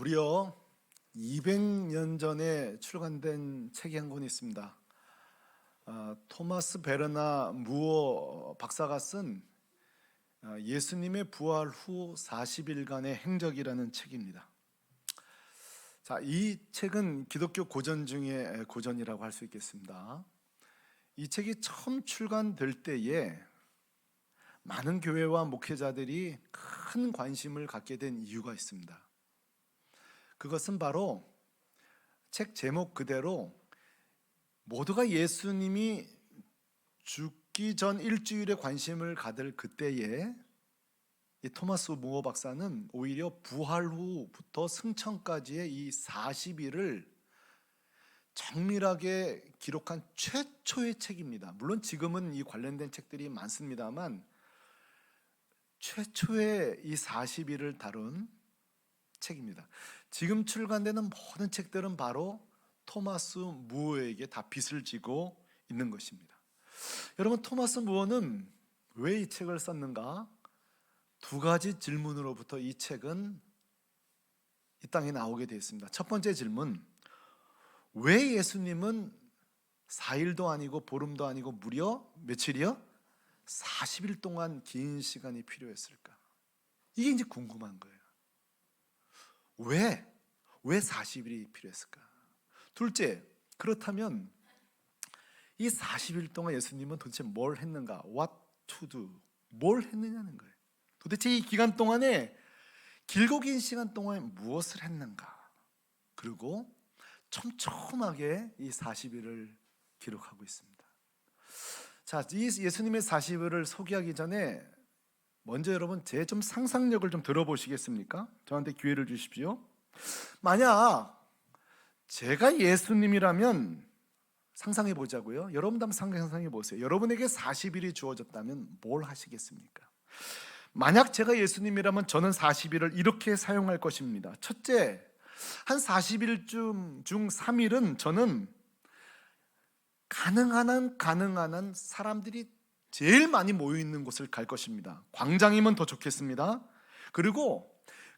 무려 200년 전에 출간된 책이 한 권 있습니다. 아, 토마스 베르나 무어 박사가 쓴 아, 예수님의 부활 후 40일간의 행적이라는 책입니다. 자, 이 책은 기독교 고전 중에 고전이라고 할 수 있겠습니다. 이 책이 처음 출간될 때에 많은 교회와 목회자들이 큰 관심을 갖게 된 이유가 있습니다. 그것은 바로 책 제목 그대로 모두가 예수님이 죽기 전 일주일에 관심을 가질 그때에 이 토마스 무어 박사는 오히려 부활 후부터 승천까지의 이 40일을 정밀하게 기록한 최초의 책입니다. 물론 지금은 이 관련된 책들이 많습니다만 최초의 이 40일을 다룬 책입니다. 지금 출간되는 모든 책들은 바로 토마스 무어에게 다 빚을 지고 있는 것입니다. 여러분 토마스 무어는 왜 이 책을 썼는가? 두 가지 질문으로부터 이 책은 이 땅에 나오게 되었습니다. 첫 번째 질문: 왜 예수님은 4일도 아니고 보름도 아니고 무려 며칠이요? 40일 동안 긴 시간이 필요했을까? 이게 이제 궁금한 거예요. 왜? 왜 40일이 필요했을까? 둘째, 그렇다면 이 40일 동안 예수님은 도대체 뭘 했는가? What to do? 뭘 했느냐는 거예요. 도대체 이 기간 동안에 길고 긴 시간 동안에 무엇을 했는가? 그리고 촘촘하게 이 40일을 기록하고 있습니다. 자, 이 예수님의 40일을 소개하기 전에 먼저 여러분 제 좀 상상력을 좀 들어보시겠습니까? 저한테 기회를 주십시오. 만약 제가 예수님이라면 상상해 보자고요. 여러분도 한번 상상해 보세요. 여러분에게 40일이 주어졌다면 뭘 하시겠습니까? 만약 제가 예수님이라면 저는 40일을 이렇게 사용할 것입니다. 첫째, 한 40일 중, 중 3일은 저는 가능한 한 가능한 한 사람들이 제일 많이 모여 있는 곳을 갈 것입니다. 광장이면 더 좋겠습니다. 그리고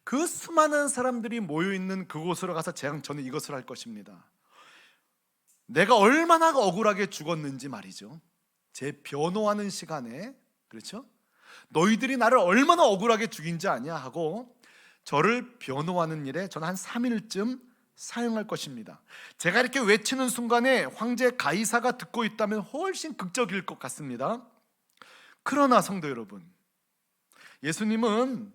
그 수많은 사람들이 모여 있는 그곳으로 가서 제가 저는 이것을 할 것입니다. 내가 얼마나 억울하게 죽었는지 말이죠. 제 변호하는 시간에 그렇죠? 너희들이 나를 얼마나 억울하게 죽인지 아냐 하고 저를 변호하는 일에 저는 한 3일쯤 사용할 것입니다. 제가 이렇게 외치는 순간에 황제 가이사가 듣고 있다면 훨씬 극적일 것 같습니다. 그러나 성도 여러분, 예수님은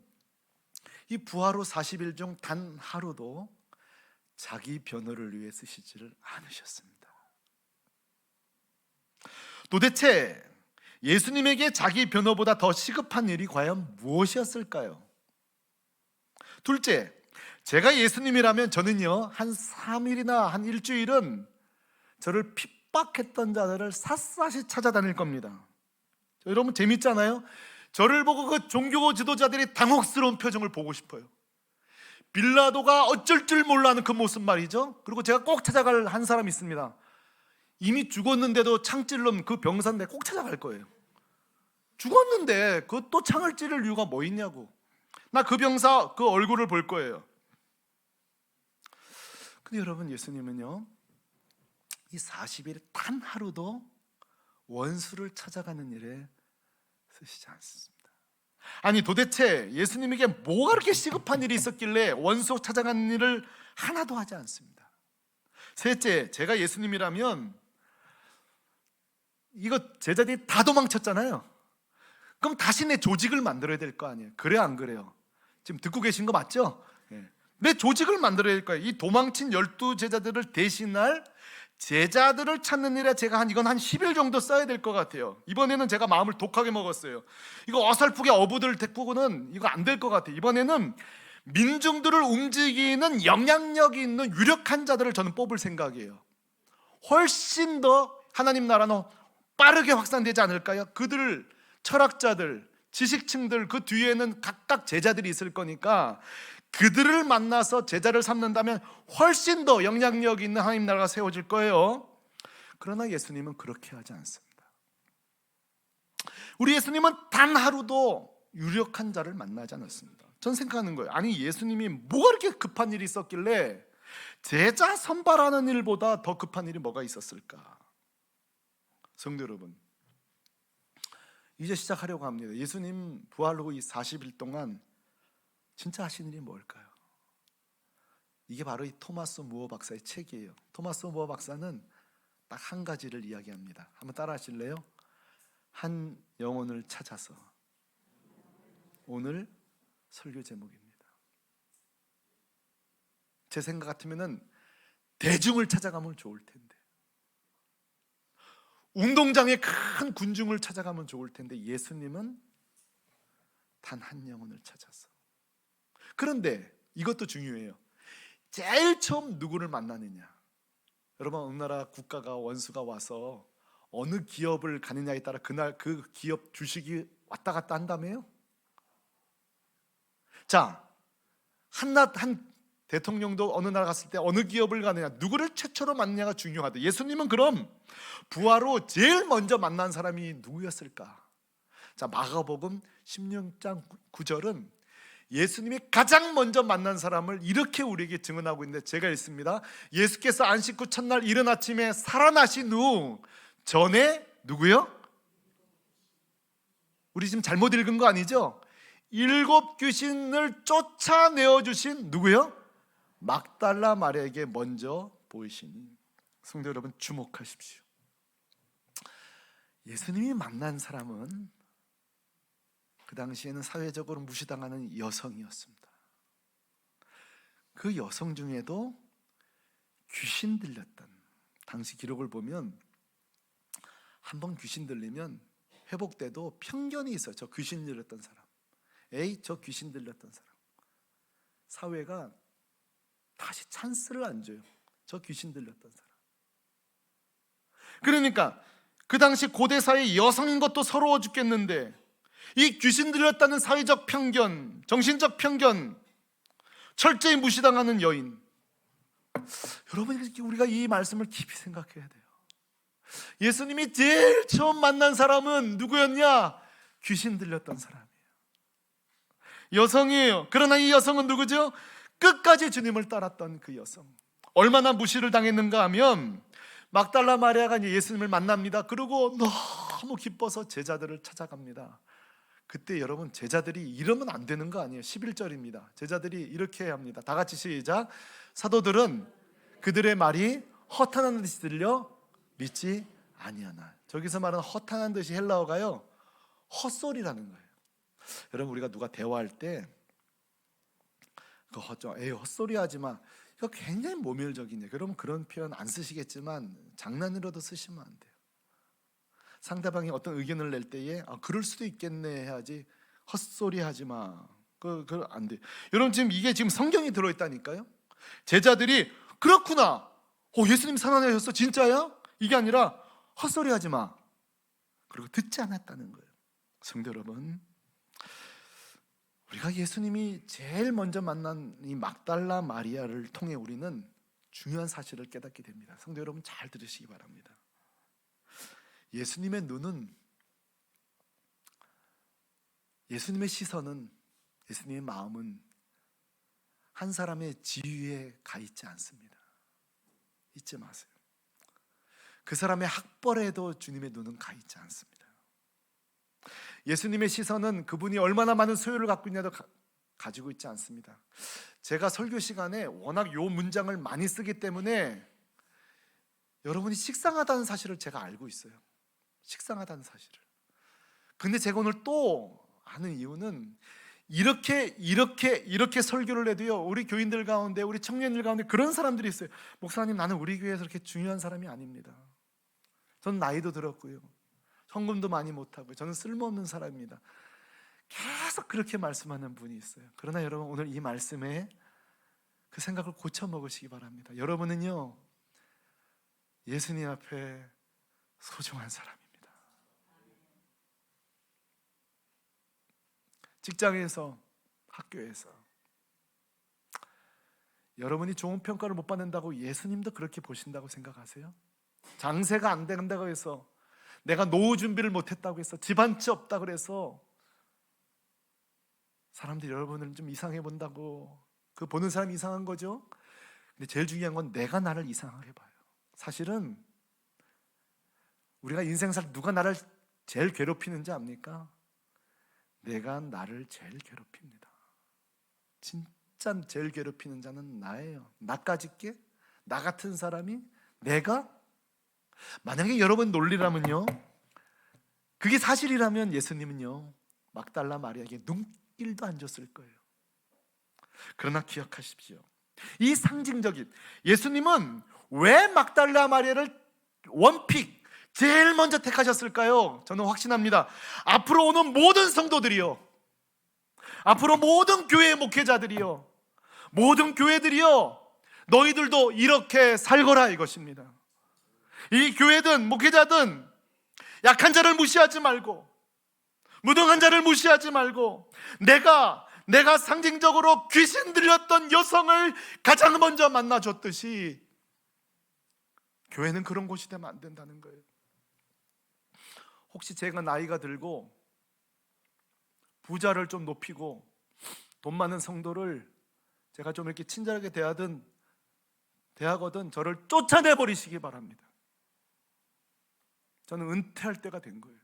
이후 40일 중 단 하루도 자기 변호를 위해 쓰시지를 않으셨습니다. 도대체 예수님에게 자기 변호보다 더 시급한 일이 과연 무엇이었을까요? 둘째, 제가 예수님이라면 저는요, 한 3일이나 한 일주일은 저를 핍박했던 자들을 샅샅이 찾아다닐 겁니다. 여러분 재밌잖아요? 저를 보고 그 종교 지도자들이 당혹스러운 표정을 보고 싶어요. 빌라도가 어쩔 줄 몰라는 그 모습 말이죠. 그리고 제가 꼭 찾아갈 한 사람 있습니다. 이미 죽었는데도 창 찔른 그 병사인데 꼭 찾아갈 거예요. 죽었는데 그 또 창을 찌를 이유가 뭐 있냐고. 나 그 병사 그 얼굴을 볼 거예요. 근데 여러분 예수님은요. 이 40일 단 하루도 원수를 찾아가는 일에 쓰시지 않습니다. 아니 도대체 예수님에게 뭐가 그렇게 시급한 일이 있었길래 원수 찾아가는 일을 하나도 하지 않습니다. 셋째, 제가 예수님이라면 이거 제자들이 다 도망쳤잖아요. 그럼 다시 내 조직을 만들어야 될 거 아니에요. 그래 안 그래요? 지금 듣고 계신 거 맞죠? 예. 내 조직을 만들어야 될 거예요. 이 도망친 열두 제자들을 대신할 제자들을 찾는 일에 제가 한 이건 한 10일 정도 써야 될 것 같아요. 이번에는 제가 마음을 독하게 먹었어요. 이거 어설프게 어부들 데리고는 이거 안 될 것 같아요. 이번에는 민중들을 움직이는 영향력이 있는 유력한 자들을 저는 뽑을 생각이에요. 훨씬 더 하나님 나라는 빠르게 확산되지 않을까요? 그들 철학자들, 지식층들 그 뒤에는 각각 제자들이 있을 거니까 그들을 만나서 제자를 삼는다면 훨씬 더 영향력 있는 하나님 나라가 세워질 거예요. 그러나 예수님은 그렇게 하지 않습니다. 우리 예수님은 단 하루도 유력한 자를 만나지 않았습니다. 전 생각하는 거예요. 아니 예수님이 뭐가 이렇게 급한 일이 있었길래 제자 선발하는 일보다 더 급한 일이 뭐가 있었을까? 성도 여러분, 이제 시작하려고 합니다. 예수님 부활 후 이 40일 동안 진짜 하신 일이 뭘까요? 이게 바로 이 토마스 무어 박사의 책이에요. 토마스 무어 박사는 딱 한 가지를 이야기합니다. 한번 따라 하실래요? 한 영혼을 찾아서 오늘 설교 제목입니다. 제 생각 같으면은 대중을 찾아가면 좋을 텐데. 운동장에 큰 군중을 찾아가면 좋을 텐데 예수님은 단 한 영혼을 찾아서. 그런데 이것도 중요해요. 제일 처음 누구를 만나느냐? 여러분 어느 나라 국가가 원수가 와서 어느 기업을 가느냐에 따라 그날 그 기업 주식이 왔다 갔다 한다며요? 자, 한낱 한 대통령도 어느 나라 갔을 때 어느 기업을 가느냐, 누구를 최초로 만나냐가 중요하다. 예수님은 그럼 부하로 제일 먼저 만난 사람이 누구였을까? 자, 마가복음 16장 9절은 예수님이 가장 먼저 만난 사람을 이렇게 우리에게 증언하고 있는데 제가 읽습니다. 예수께서 안식 후 첫날 이른 아침에 살아나신 후 전에 누구요? 우리 지금 잘못 읽은 거 아니죠? 일곱 귀신을 쫓아내어 주신 누구요? 막달라 마리아에게 먼저 보이시니 성도 여러분 주목하십시오. 예수님이 만난 사람은 그 당시에는 사회적으로 무시당하는 여성이었습니다. 그 여성 중에도 귀신 들렸던 당시 기록을 보면 한 번 귀신 들리면 회복돼도 편견이 있어요. 저 귀신 들렸던 사람. 에이, 저 귀신 들렸던 사람. 사회가 다시 찬스를 안 줘요. 저 귀신 들렸던 사람. 그러니까 그 당시 고대 사회 여성인 것도 서러워 죽겠는데 이 귀신 들렸다는 사회적 편견, 정신적 편견, 철저히 무시당하는 여인. 여러분 우리가 이 말씀을 깊이 생각해야 돼요. 예수님이 제일 처음 만난 사람은 누구였냐? 귀신 들렸던 사람이에요. 여성이에요. 그러나 이 여성은 누구죠? 끝까지 주님을 따랐던 그 여성. 얼마나 무시를 당했는가 하면 막달라 마리아가 예수님을 만납니다. 그리고 너무 기뻐서 제자들을 찾아갑니다. 그때 여러분 제자들이 이러면 안 되는 거 아니에요. 11절입니다. 제자들이 이렇게 합니다. 다 같이 시작. 사도들은 그들의 말이 허탄한 듯이 들려 믿지 아니하나. 저기서 말하는 허탄한 듯이 헬라어가요. 헛소리라는 거예요. 여러분 우리가 누가 대화할 때그 헛죠. 에이 헛소리 하지 마. 이거 굉장히 모멸적이네. 그러면 그런 표현 안 쓰시겠지만 장난으로도 쓰시면 안 돼요. 상대방이 어떤 의견을 낼 때에 아, 그럴 수도 있겠네 해야지 헛소리 하지 마. 그, 그, 안 돼. 여러분 지금 이게 지금 성경이 들어있다니까요. 제자들이 그렇구나. 오, 예수님 살아나셨어. 진짜야? 이게 아니라 헛소리 하지 마. 그리고 듣지 않았다는 거예요. 성도 여러분. 우리가 예수님이 제일 먼저 만난 이 막달라 마리아를 통해 우리는 중요한 사실을 깨닫게 됩니다. 성도 여러분 잘 들으시기 바랍니다. 예수님의 눈은 예수님의 시선은 예수님의 마음은 한 사람의 지위에 가 있지 않습니다. 잊지 마세요. 그 사람의 학벌에도 주님의 눈은 가 있지 않습니다. 예수님의 시선은 그분이 얼마나 많은 소유를 갖고 있냐도 가, 지고 있지 않습니다. 제가 설교 시간에 워낙 요 문장을 많이 쓰기 때문에 여러분이 식상하다는 사실을 제가 알고 있어요. 식상하다는 사실을. 근데 제가 오늘 또 아는 이유는 이렇게 이렇게 이렇게 설교를 해도요 우리 교인들 가운데 우리 청년들 가운데 그런 사람들이 있어요. 목사님 나는 우리 교회에서 그렇게 중요한 사람이 아닙니다. 전 나이도 들었고요. 헌금도 많이 못하고 저는 쓸모없는 사람입니다. 계속 그렇게 말씀하는 분이 있어요. 그러나 여러분 오늘 이 말씀에 그 생각을 고쳐 먹으시기 바랍니다. 여러분은요 예수님 앞에 소중한 사람입니다 직장에서 학교에서 여러분이 좋은 평가를 못 받는다고 예수님도 그렇게 보신다고 생각하세요? 장세가 안 된다고 해서 내가 노후 준비를 못 했다고 해서 집안치 없다 그래서 사람들이 여러분을 좀 이상해 본다고 그 보는 사람이 이상한 거죠. 근데 제일 중요한 건 내가 나를 이상하게 봐요. 사실은 우리가 인생 살 누가 나를 제일 괴롭히는지 압니까? 내가 나를 제일 괴롭힙니다. 진짜 제일 괴롭히는 자는 나예요. 나까지 게? 나 같은 사람이 내가 만약에 여러분 논리라면요. 그게 사실이라면 예수님은요. 막달라 마리아에게 눈길도 안 줬을 거예요. 그러나 기억하십시오. 이 상징적인 예수님은 왜 막달라 마리아를 원픽 제일 먼저 택하셨을까요? 저는 확신합니다. 앞으로 오는 모든 성도들이요. 앞으로 모든 교회 목회자들이요. 모든 교회들이요. 너희들도 이렇게 살거라 이것입니다. 이 교회든 목회자든 약한 자를 무시하지 말고 무능한 자를 무시하지 말고 내가 내가 상징적으로 귀신 들렸던 여성을 가장 먼저 만나 줬듯이 교회는 그런 곳이 되면 안 된다는 거예요. 혹시 제가 나이가 들고 부자를 좀 높이고 돈 많은 성도를 제가 좀 이렇게 친절하게 대하든 대하거든 저를 쫓아내 버리시기 바랍니다. 저는 은퇴할 때가 된 거예요.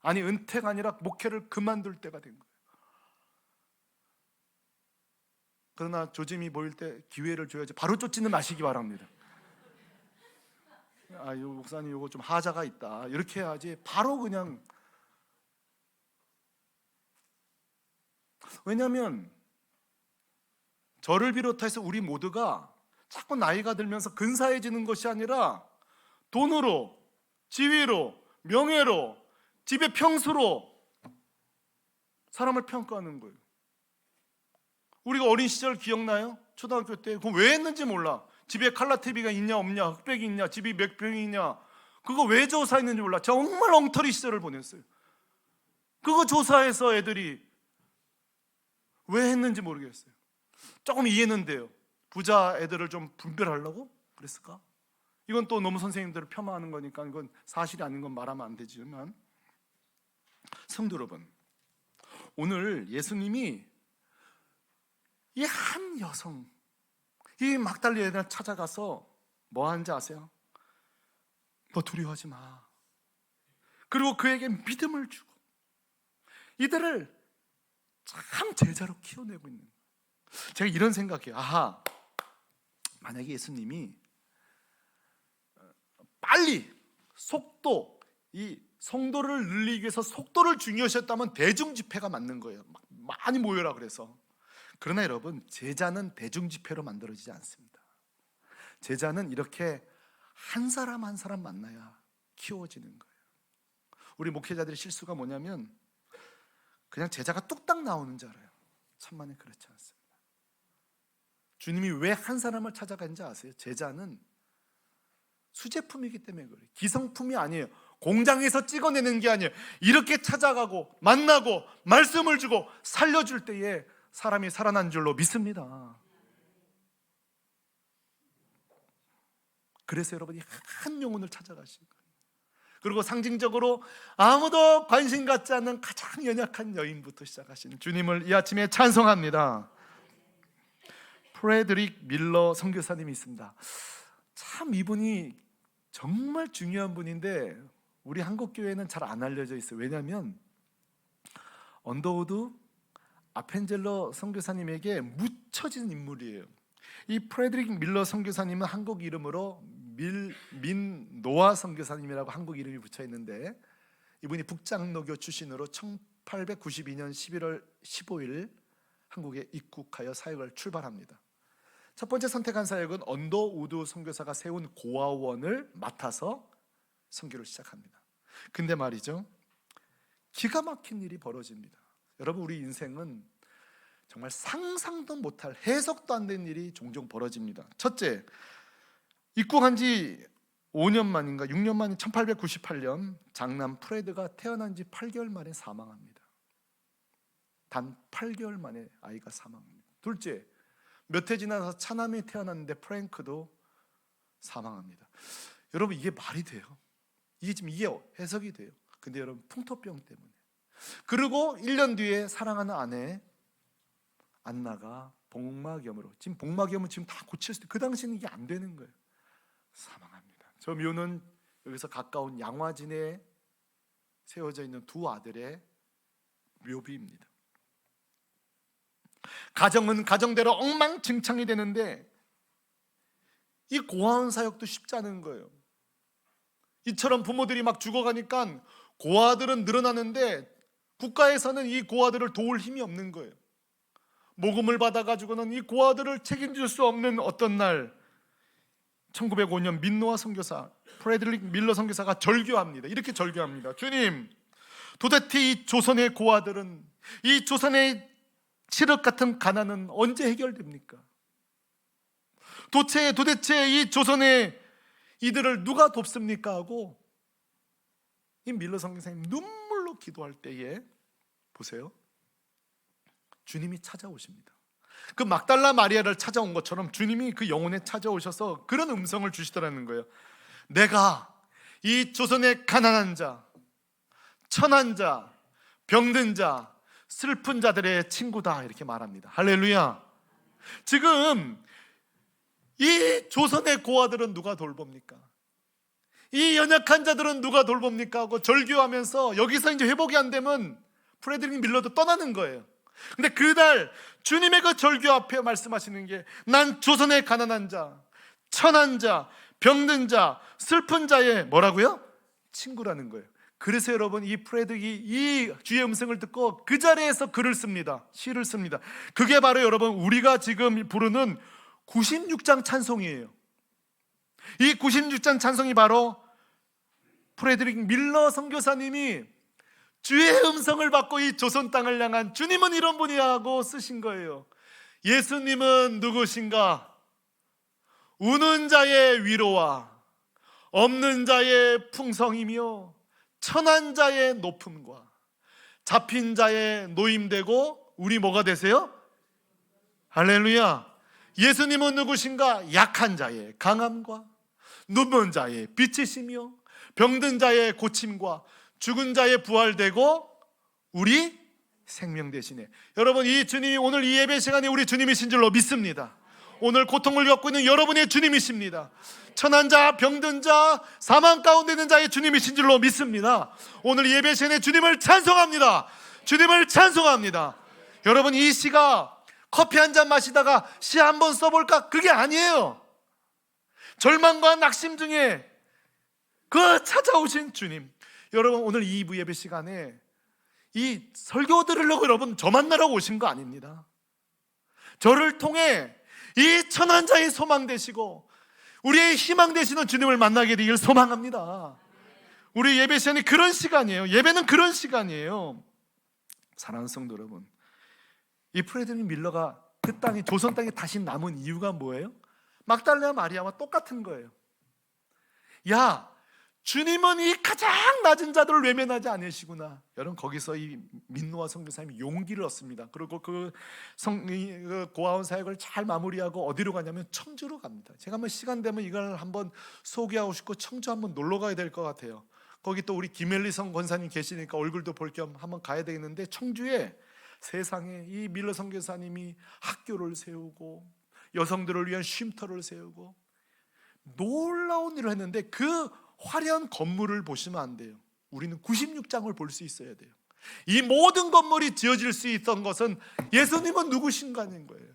아니 은퇴가 아니라 목회를 그만둘 때가 된 거예요. 그러나 조짐이 보일 때 기회를 줘야지 바로 쫓지는 마시기 바랍니다. 아, 이 목사님 이거 좀 하자가 있다. 이렇게 해야지 바로 그냥 왜냐하면 저를 비롯해서 우리 모두가 자꾸 나이가 들면서 근사해지는 것이 아니라 돈으로, 지위로, 명예로, 집의 평수로 사람을 평가하는 거예요. 우리가 어린 시절 기억나요? 초등학교 때 그거 왜 했는지 몰라. 집에 칼라 TV가 있냐 없냐, 흑백이 있냐, 집이 몇 평이 있냐. 그거 왜 조사했는지 몰라. 정말 엉터리 시절을 보냈어요. 그거 조사해서 애들이 왜 했는지 모르겠어요. 조금 이해는 돼요. 부자 애들을 좀 분별하려고 그랬을까? 이건 또 너무 선생님들을 폄하하는 거니까 이건 사실이 아닌 건 말하면 안 되지만 성도 여러분 오늘 예수님이 이 한 여성 이 막달리에를 찾아가서 뭐 하는지 아세요? 너 두려워하지 마. 그리고 그에게 믿음을 주고 이들을 참 제자로 키워내고 있는. 제가 이런 생각해요. 아하, 만약에 예수님이 빨리 속도 이 성도를 늘리기 위해서 속도를 중요시했다면 대중 집회가 맞는 거예요. 막 많이 모여라 그래서. 그러나 여러분 제자는 대중 집회로 만들어지지 않습니다. 제자는 이렇게 한 사람 한 사람 만나야 키워지는 거예요. 우리 목회자들의 실수가 뭐냐면 그냥 제자가 뚝딱 나오는 줄 알아요. 천만에 그렇지 않습니다. 주님이 왜 한 사람을 찾아간지 아세요? 제자는 수제품이기 때문에 그래요. 기성품이 아니에요. 공장에서 찍어내는 게 아니에요. 이렇게 찾아가고 만나고 말씀을 주고 살려줄 때에 사람이 살아난 줄로 믿습니다. 그래서 여러분이 한 영혼을 찾아가신 거예요. 그리고 상징적으로 아무도 관심 갖지 않는 가장 연약한 여인부터 시작하신 주님을 이 아침에 찬송합니다. 프레드릭 밀러 선교사님이 있습니다. 참 이분이 정말 중요한 분인데 우리 한국 교회는 잘 안 알려져 있어요. 왜냐하면 언더우드 아펜젤러 선교사님에게 묻혀진 인물이에요. 이 프레드릭 밀러 선교사님은 한국 이름으로 밀, 민 노아 선교사님이라고 한국 이름이 붙여 있는데 이분이 북장로교 출신으로 1892년 11월 15일 한국에 입국하여 사역을 출발합니다. 첫 번째 선택한 사역은 언더 우드 선교사가 세운 고아원을 맡아서 선교를 시작합니다. 근데 말이죠. 기가 막힌 일이 벌어집니다. 여러분 우리 인생은 정말 상상도 못할 해석도 안 된 일이 종종 벌어집니다. 첫째, 입국한 지 5년 만인가 6년 만인 1898년 장남 프레드가 태어난 지 8개월 만에 사망합니다. 단 8개월 만에 아이가 사망합니다. 둘째, 몇 해 지나서 차남이 태어났는데 프랭크도 사망합니다. 여러분 이게 말이 돼요? 이게 지금 이게 해석이 돼요. 근데 여러분 풍토병 때문에. 그리고 1년 뒤에 사랑하는 아내 안나가 복막염으로 지금 복막염은 지금 다 고쳤을 때그 당시는 이게 안 되는 거예요. 사망합니다. 저 묘는 여기서 가까운 양화진에 세워져 있는 두 아들의 묘비입니다. 가정은 가정대로 엉망진창이 되는데 이 고아원 사역도 쉽지 않은 거예요. 이처럼 부모들이 막 죽어가니까 고아들은 늘어나는데 국가에서는 이 고아들을 도울 힘이 없는 거예요. 모금을 받아가지고는 이 고아들을 책임질 수 없는 어떤 날 1905년 민노아 선교사 프레드릭 밀러 선교사가 절교합니다. 이렇게 절교합니다. 주님, 도대체 이 조선의 고아들은 이 조선의 칠흑 같은 가난은 언제 해결됩니까? 도대체 도대체 이 조선의 이들을 누가 돕습니까 하고 이 밀러 선교사님 눈물로 기도할 때에 보세요. 주님이 찾아오십니다. 그 막달라 마리아를 찾아온 것처럼 주님이 그 영혼에 찾아오셔서 그런 음성을 주시더라는 거예요. 내가 이 조선의 가난한 자, 천한 자, 병든 자, 슬픈 자들의 친구다 이렇게 말합니다. 할렐루야. 지금 이 조선의 고아들은 누가 돌봅니까? 이 연약한 자들은 누가 돌봅니까? 하고 절규하면서 여기서 이제 회복이 안 되면 프레드릭 밀러도 떠나는 거예요. 근데 그날 주님의 그 절규 앞에 말씀하시는 게 난 조선의 가난한 자, 천한 자, 병든 자, 슬픈 자의 뭐라고요? 친구라는 거예요. 그래서 여러분 이 프레드릭이 이 주의 음성을 듣고 그 자리에서 글을 씁니다. 시를 씁니다. 그게 바로 여러분 우리가 지금 부르는 96장 찬송이에요. 이 96장 찬송이 바로 프레드릭 밀러 선교사님이 주의 음성을 받고 이 조선 땅을 향한 주님은 이런 분이라고 쓰신 거예요. 예수님은 누구신가? 우는 자의 위로와 없는 자의 풍성이며 천한 자의 높음과 잡힌 자의 노임되고 우리 뭐가 되세요? 할렐루야. 예수님은 누구신가? 약한 자의 강함과 눈먼 자의 빛이시며 병든 자의 고침과 죽은 자의 부활되고 우리 생명 대신에 여러분 이 주님이 오늘 이 예배 시간에 우리 주님이신 줄로 믿습니다. 오늘 고통을 겪고 있는 여러분의 주님이십니다. 천한 자, 병든 자, 사망 가운데 있는 자의 주님이신 줄로 믿습니다. 오늘 예배 시간에 주님을 찬송합니다. 주님을 찬송합니다. 여러분 이 시가 커피 한 잔 마시다가 시 한 번 써볼까? 그게 아니에요. 절망과 낙심 중에 그 찾아오신 주님. 여러분 오늘 2부 예배 시간에 이 설교 들으려고 여러분 저 만나러 오신 거 아닙니다. 저를 통해 이 천한 자의 소망 되시고 우리의 희망 되시는 주님을 만나게 되길 소망합니다. 우리 예배 시간이 그런 시간이에요. 예배는 그런 시간이에요. 사랑하는 성도 여러분, 이 프레드리 밀러가 그 땅에 조선 땅에 다시 남은 이유가 뭐예요? 막달레아 마리아와 똑같은 거예요. 야, 주님은 이 가장 낮은 자들을 외면하지 않으시구나. 여러분 거기서 이 민노아 선교사님이 용기를 얻습니다. 그리고 그, 성, 그 고아원 사역을 잘 마무리하고 어디로 가냐면 청주로 갑니다. 제가 한번 시간 되면 이걸 한번 소개하고 싶고 청주 한번 놀러 가야 될 것 같아요. 거기 또 우리 김엘리성 권사님 계시니까 얼굴도 볼 겸 한번 가야 되겠는데 청주에 세상에 이 밀러 선교사님이 학교를 세우고 여성들을 위한 쉼터를 세우고 놀라운 일을 했는데 그 화려한 건물을 보시면 안 돼요. 우리는 96장을 볼 수 있어야 돼요. 이 모든 건물이 지어질 수 있던 것은 예수님은 누구신가는 거예요.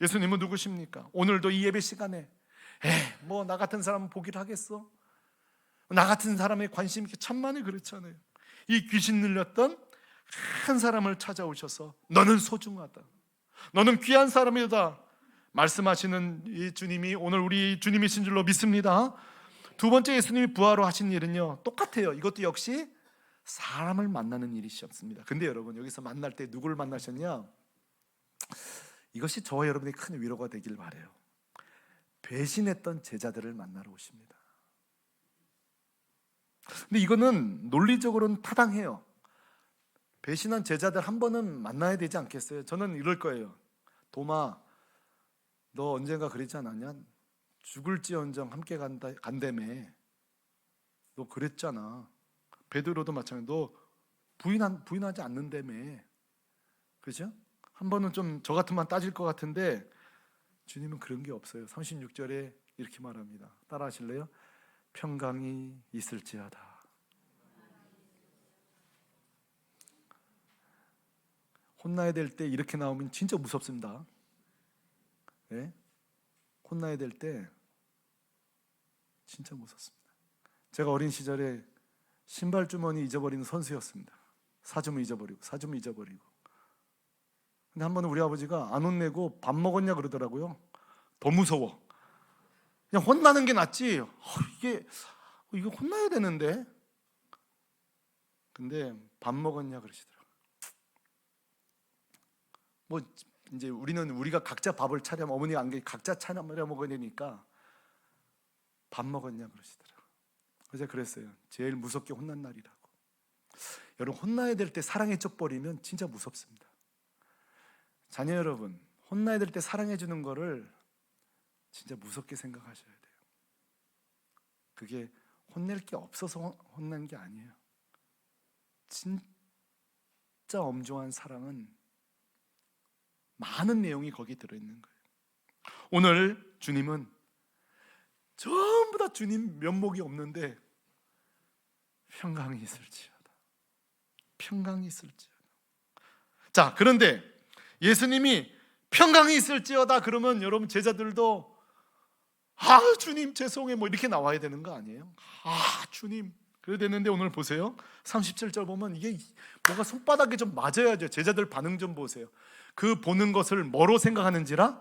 예수님은 누구십니까? 오늘도 이 예배 시간에 에, 뭐 나 같은 사람은 보기를 하겠어? 나 같은 사람의 관심 있게 천만에 그렇잖아요. 이 귀신 늘렸던 한 사람을 찾아오셔서 너는 소중하다. 너는 귀한 사람이다. 말씀하시는 이 주님이 오늘 우리 주님이신 줄로 믿습니다. 두 번째 예수님이 부활로 하신 일은요 똑같아요. 이것도 역시 사람을 만나는 일이셨습니다. 근데 여러분 여기서 만날 때 누구를 만나셨냐? 이것이 저와 여러분의 큰 위로가 되길 바래요. 배신했던 제자들을 만나러 오십니다. 근데 이거는 논리적으로는 타당해요. 배신한 제자들 한 번은 만나야 되지 않겠어요? 저는 이럴 거예요. 도마, 너 언젠가 그러지 않았냐? 죽을지언정 함께 간다 간다며. 너 그랬잖아. 베드로도 마찬가지. 너 부인한 부인하지 않는다며. 그죠? 한 번은 좀 저 같으면 따질 것 같은데 주님은 그런 게 없어요. 36절에 이렇게 말합니다. 따라 하실래요? 평강이 있을지어다. 혼나야 될 때 이렇게 나오면 진짜 무섭습니다. 예? 혼나야 될 때 진짜 무섭습니다. 제가 어린 시절에 신발 주머니 잊어버리는 선수였습니다. 사주문 잊어버리고 사주문 잊어버리고. 근데 한 번은 우리 아버지가 안 혼내고 밥 먹었냐 그러더라고요. 더 무서워. 그냥 혼나는 게 낫지. 어, 이게 이거 혼나야 되는데. 근데 밥 먹었냐 그러시더라고요. 뭐 이제 우리는 우리가 각자 밥을 차려 어머니가 안 계, 각자 차려 먹어야 되니까 밥 먹었냐 그러시더라고요. 그래서 그랬어요. 제일 무섭게 혼난 날이라고. 여러분 혼나야 될 때 사랑에 쪄버리면 진짜 무섭습니다. 자녀 여러분 혼나야 될 때 사랑해 주는 거를 진짜 무섭게 생각하셔야 돼요. 그게 혼낼 게 없어서 혼- 혼난 게 아니에요. 진짜 엄중한 사랑은 많은 내용이 거기 들어 있는 거예요. 오늘 주님은 전부 다 주님 면목이 없는데 평강이 있을지어다. 평강이 있을지어다. 자, 그런데 예수님이 평강이 있을지어다 그러면 여러분 제자들도 아 주님 죄송해 뭐 이렇게 나와야 되는 거 아니에요? 아 주님 그래 되는데 오늘 보세요 37절 보면 이게 뭐가 손바닥에 좀 맞아야죠 제자들 반응 좀 보세요 그 보는 것을 뭐로 생각하는지라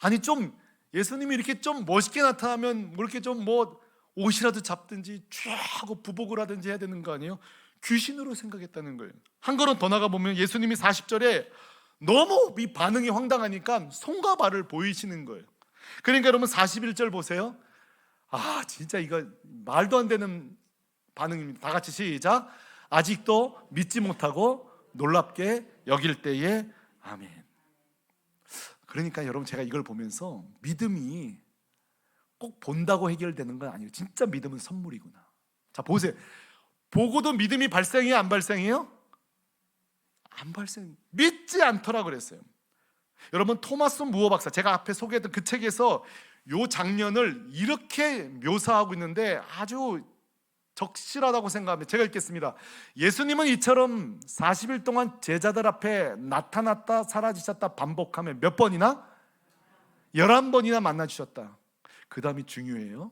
아니 좀 예수님이 이렇게 좀 멋있게 나타나면 뭐 이렇게 좀 뭐 옷이라도 잡든지 쫙 하고 부복을 하든지 해야 되는 거 아니에요? 귀신으로 생각했다는 거예요. 한 걸음 더 나가 보면 예수님이 40절에 너무 이 반응이 황당하니까 손과 발을 보이시는 거예요. 그러니까 여러분 41절 보세요. 아, 진짜 이거 말도 안 되는 반응입니다. 다 같이 시작. 아직도 믿지 못하고 놀랍게 여길 때에 아멘. 그러니까 여러분 제가 이걸 보면서 믿음이 꼭 본다고 해결되는 건 아니에요. 진짜 믿음은 선물이구나. 자, 보세요. 보고도 믿음이 발생해요, 안 발생해요? 안 발생. 믿지 않더라 그랬어요. 여러분 토마스 무어 박사 제가 앞에 소개했던 그 책에서 요 장면을 이렇게 묘사하고 있는데 아주 적실하다고 생각합니다. 제가 읽겠습니다. 예수님은 이처럼 40일 동안 제자들 앞에 나타났다 사라지셨다 반복하며 몇 번이나 11번이나 만나 주셨다. 그 다음이 중요해요.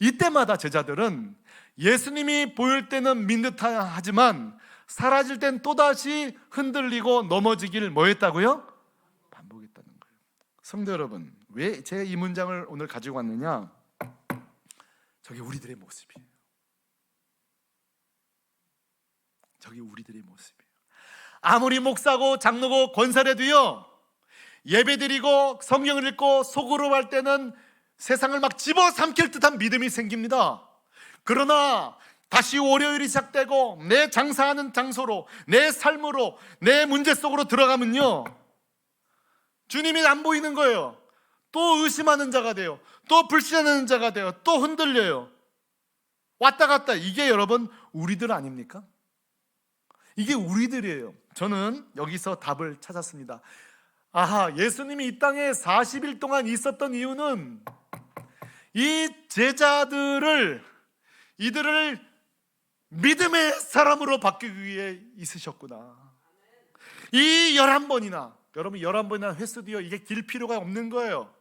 이때마다 제자들은 예수님이 보일 때는 민듯하지만 사라질 땐 또다시 흔들리고 넘어지기를 뭐 했다고요? 반복했다는 거예요. 성도 여러분, 왜제이 문장을 오늘 가지고 왔느냐? 저게 우리들의 모습이에요. 저게 우리들의 모습이에요. 아무리 목사고 장로고 권사래도요. 예배드리고 성경을 읽고 속으로 할 때는 세상을 막 집어삼킬 듯한 믿음이 생깁니다. 그러나 다시 월요일이 시작되고 내 장사하는 장소로 내 삶으로 내 문제 속으로 들어가면요. 주님이 안 보이는 거예요. 또 의심하는 자가 돼요. 또 불신하는 자가 돼요. 또 흔들려요. 왔다 갔다 이게 여러분 우리들 아닙니까? 이게 우리들이에요. 저는 여기서 답을 찾았습니다. 아하, 예수님이 이 땅에 40일 동안 있었던 이유는 이 제자들을 이들을 믿음의 사람으로 바뀌기 위해 있으셨구나. 이 11번이나 여러분 11번이나 횟수도요. 이게 길 필요가 없는 거예요.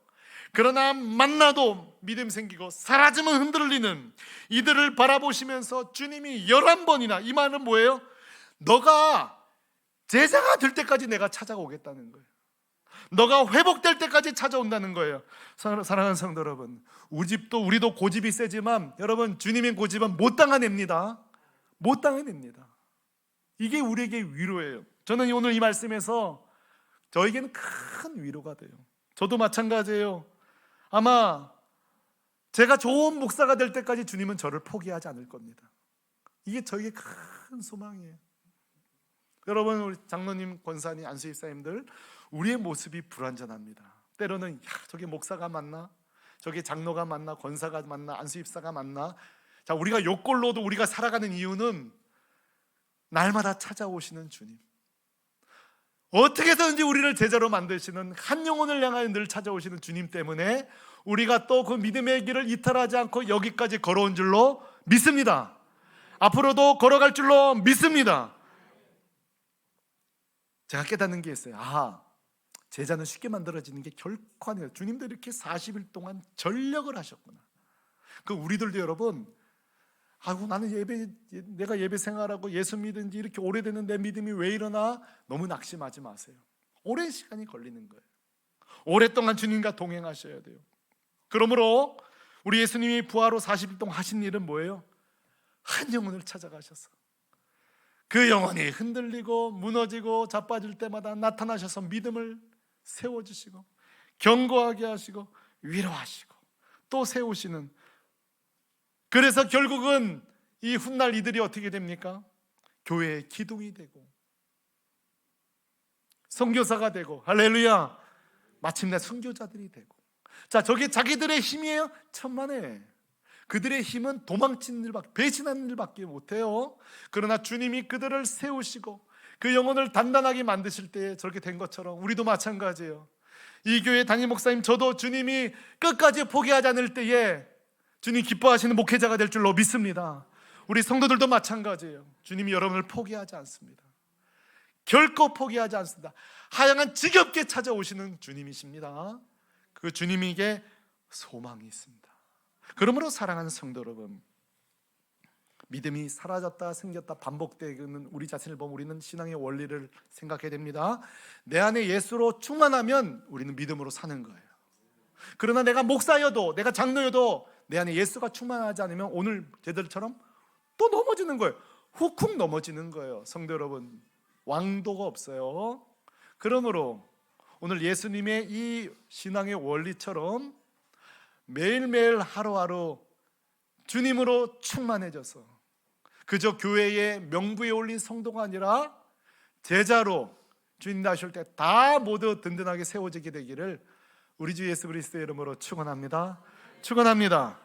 그러나 만나도 믿음 생기고 사라지면 흔들리는 이들을 바라보시면서 주님이 11번이나 이 말은 뭐예요? 너가 제자가 될 때까지 내가 찾아오겠다는 거예요. 너가 회복될 때까지 찾아온다는 거예요. 사랑하는 성도 여러분, 우리 집도 우리도 고집이 세지만 여러분 주님의 고집은 못 당해냅니다. 못 당해냅니다. 이게 우리에게 위로예요. 저는 오늘 이 말씀에서 저에게는 큰 위로가 돼요. 저도 마찬가지예요. 아마 제가 좋은 목사가 될 때까지 주님은 저를 포기하지 않을 겁니다. 이게 저에게 큰 소망이에요. 여러분 우리 장로님, 권사님, 안수집사님들 우리의 모습이 불완전합니다. 때로는 야, 저게 목사가 맞나? 저게 장로가 맞나? 권사가 맞나? 안수집사가 맞나? 자, 우리가 요꼴로도 우리가 살아가는 이유는 날마다 찾아오시는 주님. 어떻게든지 우리를 제자로 만드시는 한 영혼을 향하여 늘 찾아오시는 주님 때문에 우리가 또 그 믿음의 길을 이탈하지 않고 여기까지 걸어온 줄로 믿습니다. 앞으로도 걸어갈 줄로 믿습니다. 제가 깨닫는 게 있어요. 아, 제자는 쉽게 만들어지는 게 결코 아니에요. 주님도 이렇게 40일 동안 전력을 하셨구나. 그 우리들도 여러분, 아이고 나는 예배 내가 예배 생활하고 예수 믿은 지 이렇게 오래됐는 내 믿음이 왜 이러나 너무 낙심하지 마세요. 오랜 시간이 걸리는 거예요. 오랫동안 주님과 동행하셔야 돼요. 그러므로 우리 예수님이 부하로 40일 동안 하신 일은 뭐예요? 한 영혼을 찾아가셔서 그 영혼이 흔들리고 무너지고 자빠질 때마다 나타나셔서 믿음을 세워주시고 견고하게 하시고 위로하시고 또 세우시는 그래서 결국은 이 훗날 이들이 어떻게 됩니까? 교회의 기둥이 되고 선교사가 되고 할렐루야 마침내 선교자들이 되고 자 저게 자기들의 힘이에요? 천만에 그들의 힘은 도망치는 일밖에 배신하는 일밖에 못해요. 그러나 주님이 그들을 세우시고 그 영혼을 단단하게 만드실 때 저렇게 된 것처럼 우리도 마찬가지예요. 이 교회 담임 목사님 저도 주님이 끝까지 포기하지 않을 때에 주님 기뻐하시는 목회자가 될 줄로 믿습니다. 우리 성도들도 마찬가지예요. 주님이 여러분을 포기하지 않습니다. 결코 포기하지 않습니다. 하여간 지겹게 찾아오시는 주님이십니다. 그 주님에게 소망이 있습니다 그러므로 사랑하는 성도 여러분 믿음이 사라졌다 생겼다 반복되는 우리 자신을 보면 우리는 신앙의 원리를 생각해야 됩니다. 내 안에 예수로 충만하면 우리는 믿음으로 사는 거예요. 그러나 내가 목사여도 내가 장로여도 내 안에 예수가 충만하지 않으면 오늘 제들처럼 또 넘어지는 거예요. 훅훅 넘어지는 거예요. 성도 여러분 왕도가 없어요. 그러므로 오늘 예수님의 이 신앙의 원리처럼 매일매일 하루하루 주님으로 충만해져서 그저 교회의 명부에 올린 성도가 아니라 제자로 주님 나실 때 다 모두 든든하게 세워지게 되기를 우리 주 예수 그리스도의 이름으로 축원합니다. 축원합니다.